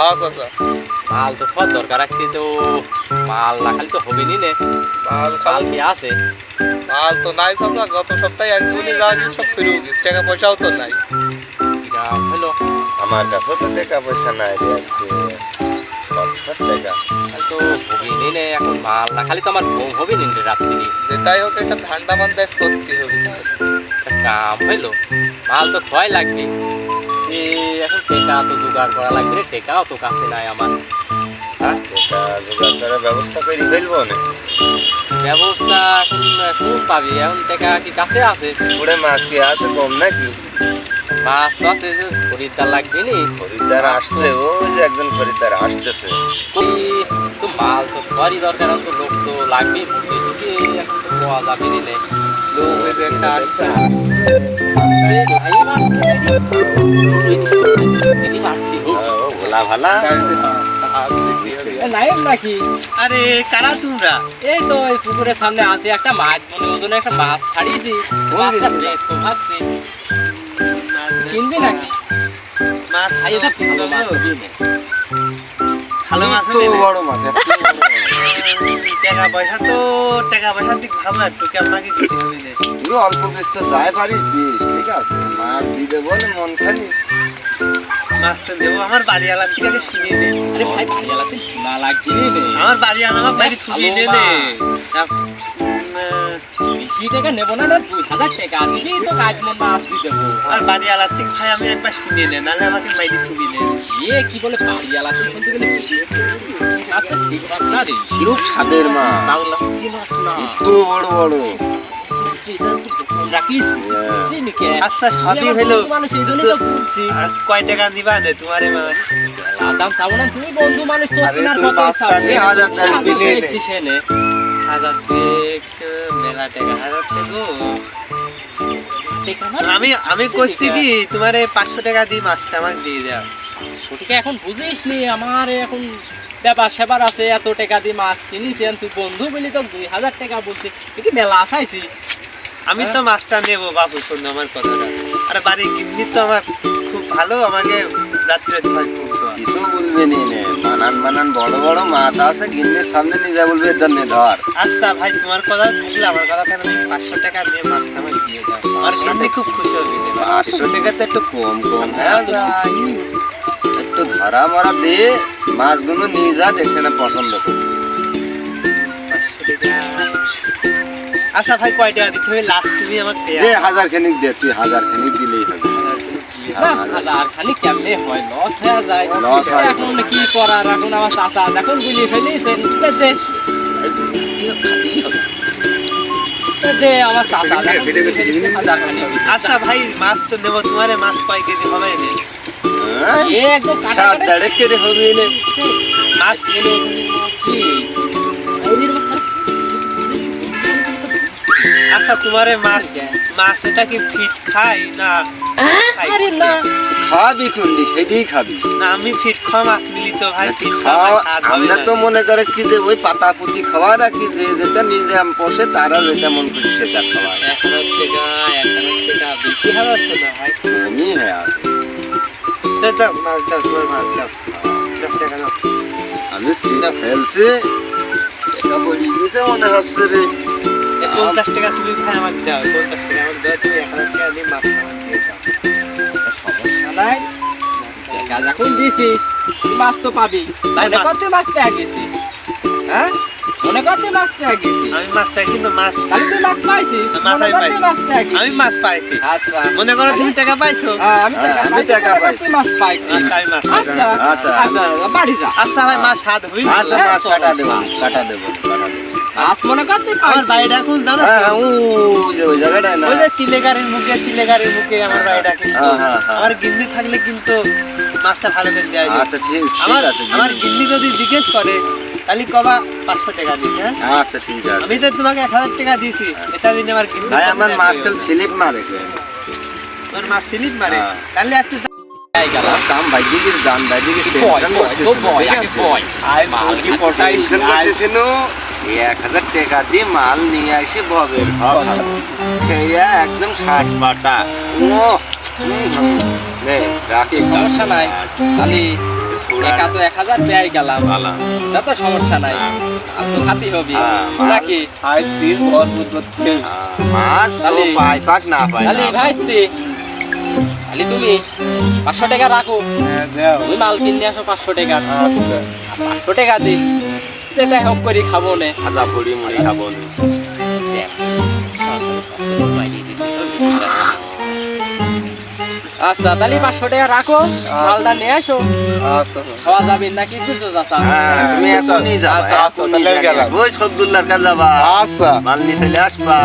আচ্ছা আচ্ছা। মাল তো খুব দরকার আছে তো। মাল না খালি তো হবে নি নে? মাল মাল কি আছে। মাল তো নাই চাচা গত সপ্তাহে একজনই যা গিয়ে সব ফিরে গেছে টাকা পয়সাও তো নাই। যা আমার কাছেও তো টাকা পয়সা নাই রে আজকে। কত টাকা। খালি তো হবে নি নে? এখন মাল না খালি তো আমার ঘুম হবে নি রে রাত্রি যেটাই হোক একটা ঠান্ডা বান্দাজ করতে হবে। কাম হইল মাল তো ক্ষয় লাগবে। এ এখন টেকা তো জোগাড় করা লাগবে টেকাও তো কাছে নাই আমার। হ্যাঁ? টাকা জোগাড় করার ব্যবস্থা করে ফেলব না। ব্যবস্থা এখন এখন পাবি এখন টেকা কি কাছে আছে? পুকুরে মাছ কি আছে কম নাকি? মাছ তো আছে যে খরিদ্দার লাগবে নি। খরিদ্দার আসছে ও যে একজন খরিদ্দার আসতেছে। তো মাল তো খড়ি দরকার তো লোক তো লাগবেই ভর্তি ঢুকে এখন তো পাওয়া যাবে নি। আরে কারা তোমরা? এই তো এই পুকুরের সামনে আছে একটা মাছ মনে ওজনে একটা মাছ ছাড়িয়েছি। ভাবছি। কিনবি নাকি? মাছ এটা ভালো মাছ বড় মাছ। টাকা পয়সা তো টাকা পয়সা দিক ভাবো একটু আপনাকে দিতে হবে। তুই অল্প বেশি যাই পারিস দিস ঠিক আছে? মাছ দিয়ে দেবো মন খালি। মাছটা দেবো আমার বাড়ি আলার থেকে আগে শুনিয়ে দে। আরে ভাই বাড়ি আলাতে শোনা আমার বাড়ি আলা আমার নে নে বেশি টাকা নেব না না দুই হাজার টাকা। তো কাজ মন দেবো। আর বাড়ি আলার থেকে ভাই আমি একবার শুনিয়ে নে নাহলে আমাকে মাইরি ছুবি নে। এ কি বলে বাড়ি আলাতে বলতে গেলে বেশি মাছটা মাছ না রে? শিরুপ ছাদের মাছ। বাংলা শিখ মাছ না। এত বড় বড়। রাখিস? Yeah. চিনি কে আচ্ছা সবই হলো তো বলছি। আর কয় টাকা নিবা নে তোমারে মাছ? দাম চাবো না তুমি বন্ধু মানুষ তো কত হাজার হাজার দেখ আমি আমি করছি কি তোমারে পাঁচশো টাকা দিয়ে মাছটা আমাকে দিয়ে দাও। সঠিক এখন বুঝিস নি আমার এখন ব্যাপার সেবার আছে এত টাকা দিয়ে মাছ কিনিস তুই বন্ধু বলি তো দুই হাজার টাকা বলছি। কি মেলা আসাইছি আমি তো মাছটা নেব বাবু শোনো আমার কথাটা। আর বাড়ি গিন্নি তো আমার খুব ভালো আমাকে রাত্রে ধোয়া। কিছু বলবে নি নে। বানান বানান বড় বড় মাছ আছে গিন্নির সামনে নিয়ে যা বলবে ধর নে ধর। আচ্ছা ভাই তোমার কথা থাকলে আমার কথা থাকলে আমি পাঁচশো টাকা দিয়ে মাছটা আমাকে দিয়ে দাও আর গিন্নি খুব খুশি হবে পাঁচশো টাকা তো একটু কম কম। হয়ে যায় একটু ধরা মরা দিয়ে মাছগুলো নিয়ে যা দেখছে না পছন্দ করে। আচ্ছা ভাই কয় টাকা দিতে হবে? লাস্ট তুমি আমাকে হাজার খানিক দে তুই হাজার খানিক দিলেই হবে। হাজার খালি কেমনে হয়? লস হয়ে যায়। Loss এখন কি করার? এখন আমার চাচা এখন বুঝে ফেলিয়েছেন। আচ্ছা ভাই মাছ তো নেব তোমারে মাছ কয় কেজি হবে নে হ্যাঁ? একদম কাটা কাটা হবে মাছ এলো তুমি মাছ কি? আচ্ছা তোমারে মাছ মাছ এটা কি ফিট খাই না খাই? আরে না। খাবি কুন্দি সেটাই খাবি। না আমি ফিট খাওয়া মাছ নিলি তো ভাই নাকি ফিট খাওয়া খাওয়া আমরা তো মনে করে কি যে ওই পাতা পুঁতি খাওয়া রাখি যে যেটা নিজে আম পোষে তারা যেটা মন খুশি সেটা খাওয়ায়। এক হাজার টাকা এক হাজার টাকা বেশি হাজার না ভাই? কমই হয়ে আছে। তো দাও মাছ দাও তোমার মাছ দাও দাও টাকা দাও আমি চিন্তা ফেলছি। এটা বলি গেছে মনে হচ্ছে রে। পঞ্চাশ টাকা তুমি ভাই আমাকে দাও। পঞ্চাশ টাকা আমাকে দাও তুমি এক হাজার টাকা দিয়ে মাছ আমাকে দিয়ে দাও। আচ্ছা, সমস্যা নাই। টাকা যখন দিছিস মাছ তো পাবি। মনে কর তুই মাছ পেয়ে গেছিস। হ্যাঁ? মনে কর তুই মাছ পেয়ে গেছিস। আমি মাছ পাই কিন্তু মাছ তাহলে তুই মাছ পাইছিস। মনে কর পাইছি। তুই মাছ পেয়ে গেছিস। আমি মাছ পাইছি। আচ্ছা। মনে করো তুমি টাকা পাইছো? হ্যাঁ, আমি হ্যাঁ, টাকা আমি পাইছি, টাকা পাইছি। তুই মাছ পাইছিস। আচ্ছা আমি মাছ পাইছি। আচ্ছা আচ্ছা। আচ্ছা বাড়ি যা। আচ্ছা ভাই মাছ স্বাদ হইল আচ্ছা হ্যাঁ, মাছ চলো, কাটা দেবো মাছ। কাটা দেবো কাটা দেবো। মাছ মনে কর তুই আমার বাড়িটা দাও হ্যাঁ ও ওই জায়গাটায় না। ওই যে তিলেগাড়ির মুখে তিলেগাড়ির মুখে আমার বাড়িটা কিন্তু। হ্যাঁ, হ্যাঁ, হ্যাঁ। আমার গিন্নি থাকলে কিন্তু মাছটা ভালো করে দেওয়া যায়। আচ্ছা ঠিক আমার আছে আমার গিন্নি। যদি জিজ্ঞেস করে তাহলে কবা পাঁচশো টাকা দিস হ্যাঁ? আচ্ছা ঠিক আছে। আমি তো তোমাকে এক হাজার টাকা দিছি এটা দিন আমার গিন্নি ভাই আমার মাছটা স্লিপ মারেছে তোর মাছ স্লিপ মারে। তাহলে একটু দাম ভাই দিকে দাম ভাই বয় বয় আগে বয়। মাল টেনশন এক হাজার টাকা দিয়ে মাল নিয়ে আসি ভবের ভব খেয়ে একদম ষাট বাটা। ও নে রাখি। সমস্যা নাই। খালি একা তো এক হাজার পেয়ে গেলাম। ভালো। তা তো সমস্যা নাই। আর খাতি হবি। হ্যাঁ, নাকি আইসি বহুত বুদ্ধি মাছ তাহলে পাই পাক না পাই খালি। ভাইস্তি খালি তুমি পাঁচশো টাকা রাখো। তুমি মাল কিনে আসো পাঁচশো টাকা। পাঁচশো টাকা দি। যেটা হোক করি খাব নে? ভাজা পুরি মুড়ি খাব নে? আচ্ছা তাহলে পাঁচশো টাকা রাখো মালটা নিয়ে আসো খাওয়া যাবে নাকি বুঝছ চাচা হ্যাঁ, তুমি এখনই যাবা আচ্ছা, এখনই তাহলে। গেলাম। ওই সবদুল্লার কাছে যাবা। আচ্ছা। মাল নিয়ে চলে আসবা।